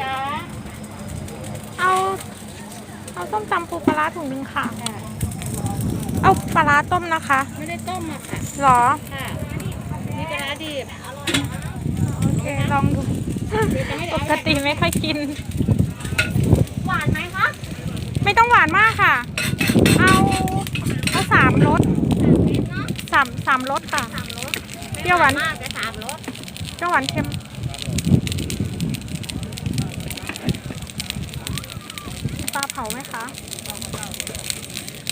จ๊ะเอาเอาส้มตำปูปลาถุงหนึ่งค่ะเอาปลาต้มนะคะไม่ได้ต้มอะค่ะหรอ ค่ะมีปลาดิบอร้าดิบโอเค ลองดู ปกติไม่ค่อยกิน หวานไหมคะไม่ต้องหวานมากค่ะ เอาเอาสามรสสามสามรสค่ะ เปรี้ยวหวานเปรี้ยวหวานเค็มาเผาไหมคะ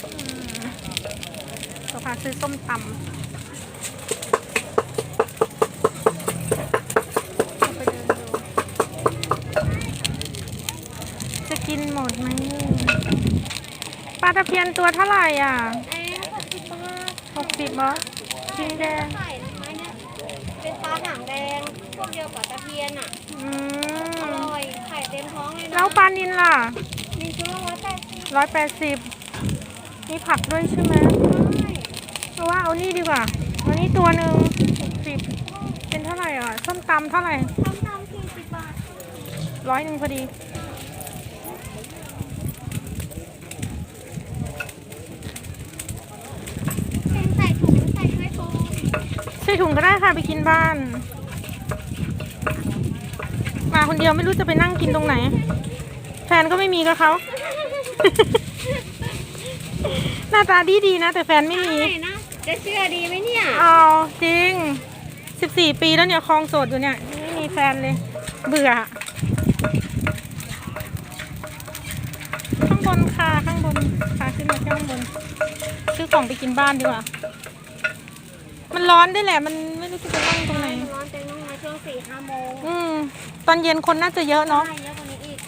อืมเราพาซื้อส้มตำเอาไปเดินดูจะกินหมดไหมปลาตะเพียนตัวเท่าไหร่อะเอ๊ะหกสิบบาทหกสิบเหรอกินแดงไข่ไหมเนี่ยเป็นปลาหางแดงพวกเดียวกับตะเพียนอะอือมร่อย ไข่เต็มท้องเลยนะแล้วปลานินล่ะ มีชุดละร้อยแปดสิบร้อยแปดสิบมีผักด้วยใช่ไหมใช่เพราะว่าเอานี่ดีกว่าเอานี่ตัวหนึ่งหกสิบเป็นเท่าไหร่อะส้มตำเท่าไหร่ทำตามสี่สิบบาทร้อยหนึ่งพอดี เป็นใส่ถุงใส่ถ้วยโฟมใส่ถุงก็ได้ค่ะไปกินบ้าน มาคนเดียวไม่รู้จะไปนั่งกินตรงไหนแฟนก็ไม่มีกับเขา หน้าตาดีดีๆนะ แต่แฟนไม่มี ใช่นะ จะเชื่อดีไหมเนี่ยเอาจริงสิบสี่ปีแล้วเนี่ยคลองโสดอยู่เนี่ย ไม่มีแฟนเลย เบื่อ ข้างบนค่ะ ข้างบนพาขึ้นมาข้างบน ซื้อของไปกินบ้านดีกว่า มันร้อนด้วยแหละ มันไม่รู้จะไปนั่งตรงไหน ร้อนเต็มต้องมาช่วงสี่ห้าโมงอืม ตอนเย็นคนน่าจะเยอะเนาะ ใช่เยอะกว่านี้อีก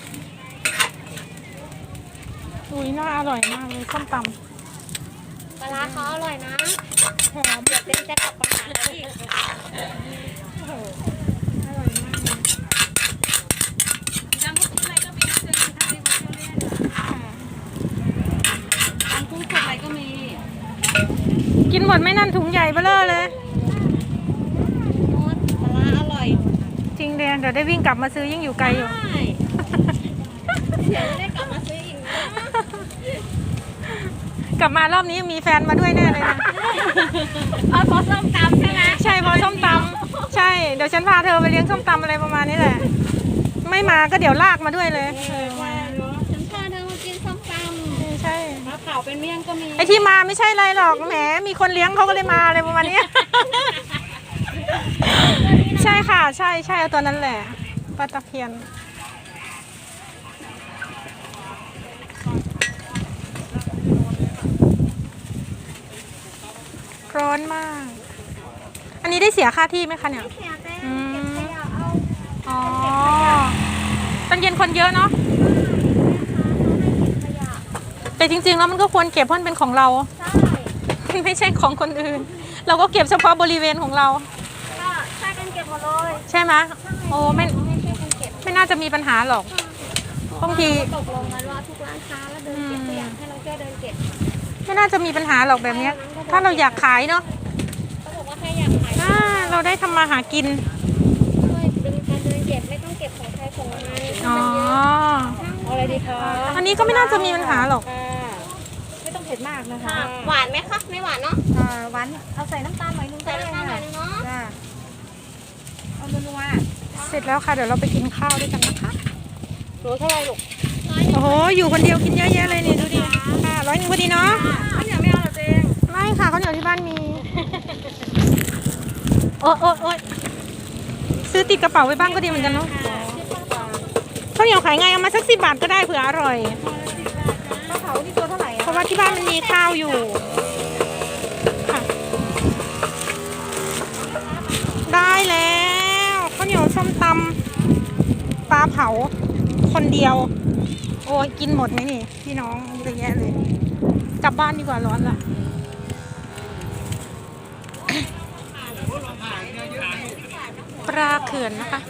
อุ้ยน่าอร่อยมากเลยส้มตปลาร้าเขาอร่อยนะำหอมเดี๋ยวเต็มจะกลับมาหาแล้วอีกโอ้โหอร่อยมากเลยจำพวกอะไรก็มีนะเจอกันทางในวันเที่ยวเล่นค่ะทางกุ้งสดอะไรก็มีกินหมดไหม่นั่นถุงใหญ่เบ้อเลอเลยนวดปลาร้าอร่อยจริงเดียเดี๋ยวได้วิ่งกลับมาซื้อยิ่งอยู่ไกลอยู่ ใช่เดี๋ยวจะได้กลับมาซื้ออีกนะ กลับมารอบนี้มีแฟนมาด้วยแน่เลยนะเอาเพราะส้มตำใช่ไหมใช่เพราะส้มตำใช่ เดี๋ยวฉันพาเธอไปเลี้ยงส้มตำอะไรประมาณนี้แหละ ไม่มาก็เดี๋ยวลากมาด้วยเลยเออว่าเนอะฉันพาเธอมากินส้มตใช่ำปลาเผาเป็นเมี่ยงก็มีไอที่มาไม่ใช่อะไรหรอกแหมมีคนเลี้ยงเขาก็เลยมาอะไรประมาณนี้ใช่ค่ะ ใช่ใช่เอาตัวนั้นแหละปลาตะเพียน ร้อน มาก อันนี้ได้เสียค่าที่ไหมคะเนี่ย เสียแต้อืมมเก็บขยะเอาอ๋อตอนเย็นคนเยอะเนาะ ขยะแต่จริงๆแล้วมันก็ควรเก็บเพราะมันเป็นของเรา ใช่ไม่ใช่ของคนอื่น เราก็เก็บเฉพาะบริเวณของเรา ก็ใช่กันเก็บหมดเลยใช่ไหมโอ้ไม่ให้ช่วยกันเก็บไม่น่าจะมีปัญหาหรอกบางที ตกลงกันว่าทุกร้านค้าแล้วเดินเก็บขยะให้เราช่วยเดินเก็บ ไม่น่าจะมีปัญหาหรอกแบบเนี้ย ถ้าเราอยากขายเนาะ เราได้ทำมาหากินช่วยดึงการเดินเก็บไม่ต้องเก็บของใครของมันอ๋อ เอาอะไรดีคะอันนี้ก็ไม่น่าจะมีปัญหาหรอกไม่ต้องเผ็ดมากนะคะหวานไหมคะไม่หวานเนาะอ่าหวานเอาใส่น้ำตาลหน่อยนึงใส่น้ำตาลหน่อยนึงเนาะจ้าเอานัวเสร็จแล้วค่ะ เดี๋ยวเราไปกินข้าวด้วยกันนะคะ หนูเท่าไรลูกโอ้โห อยู่คนเดียวกินเยอะแยะเลยนี่ดูดิ ค่ะร้อยหนึ่งพอดีเนาะข้าวเหนียวไม่เอาเหรอเจง ไม่ค่ะข้าวเหนียวที่บ้านมี โอ๊ยโอ๊ยโอ๊ยซื้อติดกระเป๋าไว้บ้างก็ดีเหมือนกันเนาะข้าวเหนียวขายไงเอามาสักสิบบาทก็ได้เผื่ออร่อยๆปลาเผาที่ตัวเท่าไหร่เพอะราะว่าที่บ้านมันมีข้าวอยู่ค่ะได้แล้วข้าวเหนียวส้มตำปลาเผาคนเดียว โอ้ยกินหมดไหมนี่พี่น้องเยอะแยะเลย กลับบ้านดีกว่าร้อนละ ปลาเขื่อนนะคะ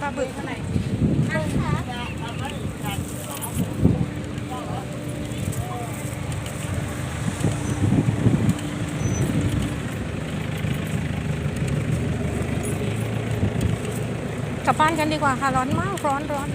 ปลาบึกกลับบ้านกันดีกว่าค่ะ ร้อนมาก ร้อนร้อน